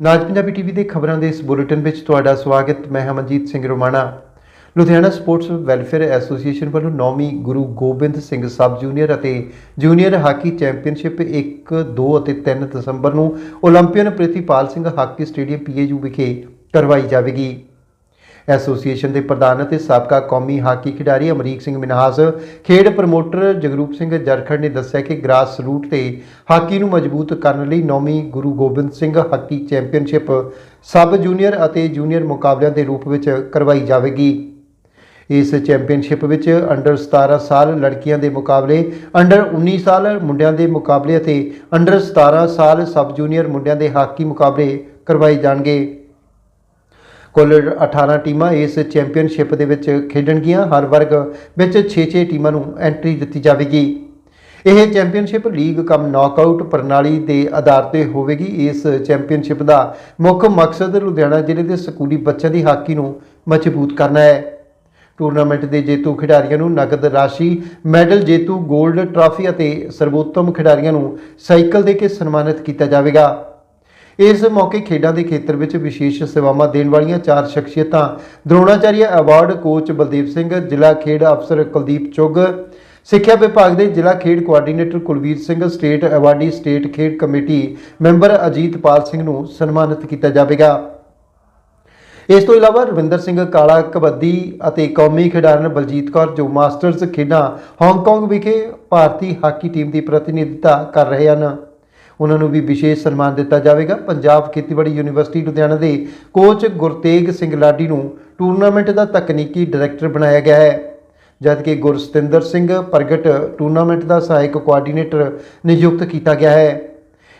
ਨਾਜ Punjabi TV ਦੇ ਖਬਰਾਂ ਦੇ ਇਸ ਬੁਲੇਟਿਨ ਵਿੱਚ ਤੁਹਾਡਾ ਸਵਾਗਤ। ਮੈਂ Hamanjit Singh Romana. Ludhiana sports welfare association ਵੱਲੋਂ 9ਵੀਂ ਗੁਰੂ ਗੋਬਿੰਦ ਸਿੰਘ ਸਬ ਜੂਨੀਅਰ ਅਤੇ ਜੂਨੀਅਰ ਹਾਕੀ ਚੈਂਪੀਅਨਸ਼ਿਪ 1 2 ਅਤੇ 3 ਦਸੰਬਰ ਨੂੰ Olympian Pritipal Singh hockey stadium PAU ਵਿਖੇ ਕਰਵਾਈ ਜਾਵੇਗੀ। ਐਸੋਸੀਏਸ਼ਨ ਦੇ ਪ੍ਰਧਾਨ ਅਤੇ ਸਾਬਕਾ ਕੌਮੀ ਹਾਕੀ ਖਿਡਾਰੀ ਅਮਰੀਕ ਸਿੰਘ ਮਿਨਹਾਸ, ਖੇਡ ਪ੍ਰਮੋਟਰ ਜਗਰੂਪ ਸਿੰਘ ਜਰਖੜ ਨੇ ਦੱਸਿਆ ਕਿ ਗ੍ਰਾਸ ਰੂਟ ਤੇ ਹਾਕੀ ਨੂੰ ਮਜ਼ਬੂਤ ਕਰਨ ਲਈ 9ਵੀਂ Guru Gobind Singh hockey championship sub junior ਅਤੇ ਜੂਨੀਅਰ ਮੁਕਾਬਲਿਆਂ ਦੇ ਰੂਪ ਵਿੱਚ ਕਰਵਾਈ ਜਾਵੇਗੀ। ਇਸ ਚੈਂਪੀਅਨਸ਼ਿਪ ਵਿੱਚ ਅੰਡਰ 17 ਸਾਲ ਲੜਕੀਆਂ ਦੇ ਮੁਕਾਬਲੇ, ਅੰਡਰ 19 ਸਾਲ ਮੁੰਡਿਆਂ ਦੇ ਮੁਕਾਬਲੇ ਅਤੇ ਅੰਡਰ 17 ਸਾਲ ਸਬ ਜੂਨੀਅਰ ਮੁੰਡਿਆਂ ਦੇ ਹਾਕੀ ਮੁਕਾਬਲੇ ਕਰਵਾਏ ਜਾਣਗੇ। ਕੁੱਲ 18 ਟੀਮਾਂ ਇਸ ਚੈਂਪੀਅਨਸ਼ਿਪ ਦੇ ਵਿੱਚ ਖੇਡਣਗੀਆਂ। ਹਰ ਵਰਗ ਵਿੱਚ 6-6 ਟੀਮਾਂ ਨੂੰ ਐਂਟਰੀ ਦਿੱਤੀ ਜਾਵੇਗੀ। ਇਹ ਚੈਂਪੀਅਨਸ਼ਿਪ ਲੀਗ ਕਮ ਨੌਕਆਊਟ ਪ੍ਰਣਾਲੀ ਦੇ ਆਧਾਰ ਤੇ ਹੋਵੇਗੀ। ਇਸ ਚੈਂਪੀਅਨਸ਼ਿਪ ਦਾ ਮੁੱਖ ਮਕਸਦ ਲੁਧਿਆਣਾ ਜ਼ਿਲ੍ਹੇ ਦੇ ਸਕੂਲੀ ਬੱਚਿਆਂ ਦੀ ਹਾਕੀ ਨੂੰ ਮਜ਼ਬੂਤ ਕਰਨਾ ਹੈ। ਟੂਰਨਾਮੈਂਟ ਦੇ ਜੇਤੂ ਖਿਡਾਰੀਆਂ ਨੂੰ ਨਕਦ ਰਾਸ਼ੀ, ਮੈਡਲ ਜੇਤੂ 골ਡ ਟਰਾਫੀ ਅਤੇ ਸਰਵੋਤਮ ਖਿਡਾਰੀਆਂ ਨੂੰ ਸਾਈਕਲ ਦੇ ਕੇ ਸਨਮਾਨਿਤ ਕੀਤਾ ਜਾਵੇਗਾ। ਇਸ ਮੌਕੇ ਖੇਡਾਂ ਦੇ ਖੇਤਰ ਵਿੱਚ ਵਿਸ਼ੇਸ਼ ਸੇਵਾਵਾਂ ਦੇਣ ਵਾਲੀਆਂ ਚਾਰ ਸ਼ਖਸੀਅਤਾਂ ਦਰੋਣਾਚਾਰੀਆ ਅਵਾਰਡ ਕੋਚ ਬਲਦੀਪ ਸਿੰਘ, ਜ਼ਿਲ੍ਹਾ ਖੇਡ ਅਫਸਰ ਕੁਲਦੀਪ ਚੁੱਗ, ਸਿੱਖਿਆ ਵਿਭਾਗ ਦੇ ਜ਼ਿਲ੍ਹਾ ਖੇਡ coordinator Kulvir Singh, state awardee state ਖੇਡ ਕਮੇਟੀ ਮੈਂਬਰ ਅਜੀਤਪਾਲ ਸਿੰਘ ਨੂੰ ਸਨਮਾਨਿਤ ਕੀਤਾ ਜਾਵੇਗਾ। ਇਸ ਤੋਂ ਇਲਾਵਾ ਰਵਿੰਦਰ ਸਿੰਘ ਕਾਲਾ ਕਬੱਡੀ ਅਤੇ ਕੌਮੀ ਖਿਡਾਰਨ ਬਲਜੀਤ ਕੌਰ, ਜੋ ਮਾਸਟਰਜ਼ ਖੇਡਾਂ ਹਾਂਗਕਾਂਗ ਵਿਖੇ ਭਾਰਤੀ ਹਾਕੀ ਟੀਮ ਦੀ ਪ੍ਰਤੀਨਿਧਤਾ ਕਰ ਰਹੇ ਹਨ। ਉਹਨਾਂ ਨੂੰ ਵੀ ਵਿਸ਼ੇਸ਼ ਸਨਮਾਨ ਦਿੱਤਾ ਜਾਵੇਗਾ। ਪੰਜਾਬ ਖੇਤੀਬਾੜੀ ਯੂਨੀਵਰਸਿਟੀ ਲੁਧਿਆਣਾ ਦੇ ਕੋਚ ਗੁਰਤੇਗ ਸਿੰਘ ਲਾਡੀ ਨੂੰ ਟੂਰਨਾਮੈਂਟ ਦਾ ਤਕਨੀਕੀ ਡਾਇਰੈਕਟਰ ਬਣਾਇਆ ਗਿਆ ਹੈ। ਜਦਕਿ ਗੁਰਸਤਿੰਦਰ ਸਿੰਘ ਪ੍ਰਗਟ ਟੂਰਨਾਮੈਂਟ ਦਾ ਸਹਾਇਕ ਕੋਆਰਡੀਨੇਟਰ ਨਿਯੁਕਤ ਕੀਤਾ ਗਿਆ ਹੈ।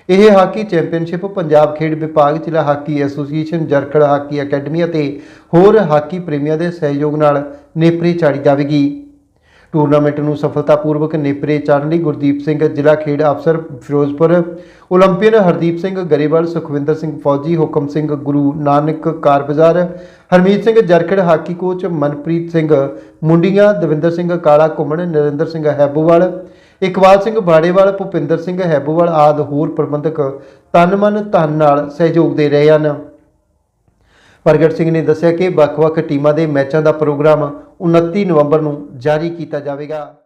ਇਹ ਹਾਕੀ ਚੈਂਪੀਅਨਸ਼ਿਪ ਪੰਜਾਬ ਖੇਡ ਵਿਭਾਗ, ਜ਼ਿਲ੍ਹਾ hockey association, Jarkhar hockey academy ਅਤੇ ਹੋਰ ਹਾਕੀ ਪ੍ਰੇਮੀਆਂ ਦੇ ਸਹਿਯੋਗ ਨਾਲ ਨੇਪਰੇ ਚਾੜੀ ਜਾਵੇਗੀ। ਟੂਰਨਾਮੈਂਟ ਨੂੰ ਸਫਲਤਾਪੂਰਵਕ ਨੇਪਰੇ ਚਾੜਨ ਲਈ ਗੁਰਦੀਪ ਸਿੰਘ ਜ਼ਿਲ੍ਹਾ ਖੇਡ ਅਫਸਰ ਫਿਰੋਜ਼ਪੁਰ, 올림ਪੀਅਨ ਹਰਦੀਪ ਸਿੰਘ ਗਰੇਵਾਲ, ਸੁਖਵਿੰਦਰ ਸਿੰਘ ਫੌਜੀ, ਹੁਕਮ Singh Guru Nanak car Bazaar, Harmeet Singh Jarkhar hockey coach Manpreet Singh Mundian, Davinder Singh Kala Ghuman, Narinder Singh Haibowal Iqbal Singh Barewal, Bhupinder Singh Haibowal ਆਦ ਹੋਰ ਪ੍ਰਬੰਧਕ ਤਨ ਮਨ ਧਨ ਨਾਲ ਸਹਿਯੋਗ ਦੇ ਰਹੇ ਹਨ। ਪ੍ਰਗਟ ਸਿੰਘ ਨੇ ਦੱਸਿਆ ਕਿ ਵੱਖ-ਵੱਖ ਟੀਮਾਂ ਦੇ ਮੈਚਾਂ ਦਾ ਪ੍ਰੋਗਰਾਮ 29 ਨਵੰਬਰ ਨੂੰ ਜਾਰੀ ਕੀਤਾ ਜਾਵੇਗਾ।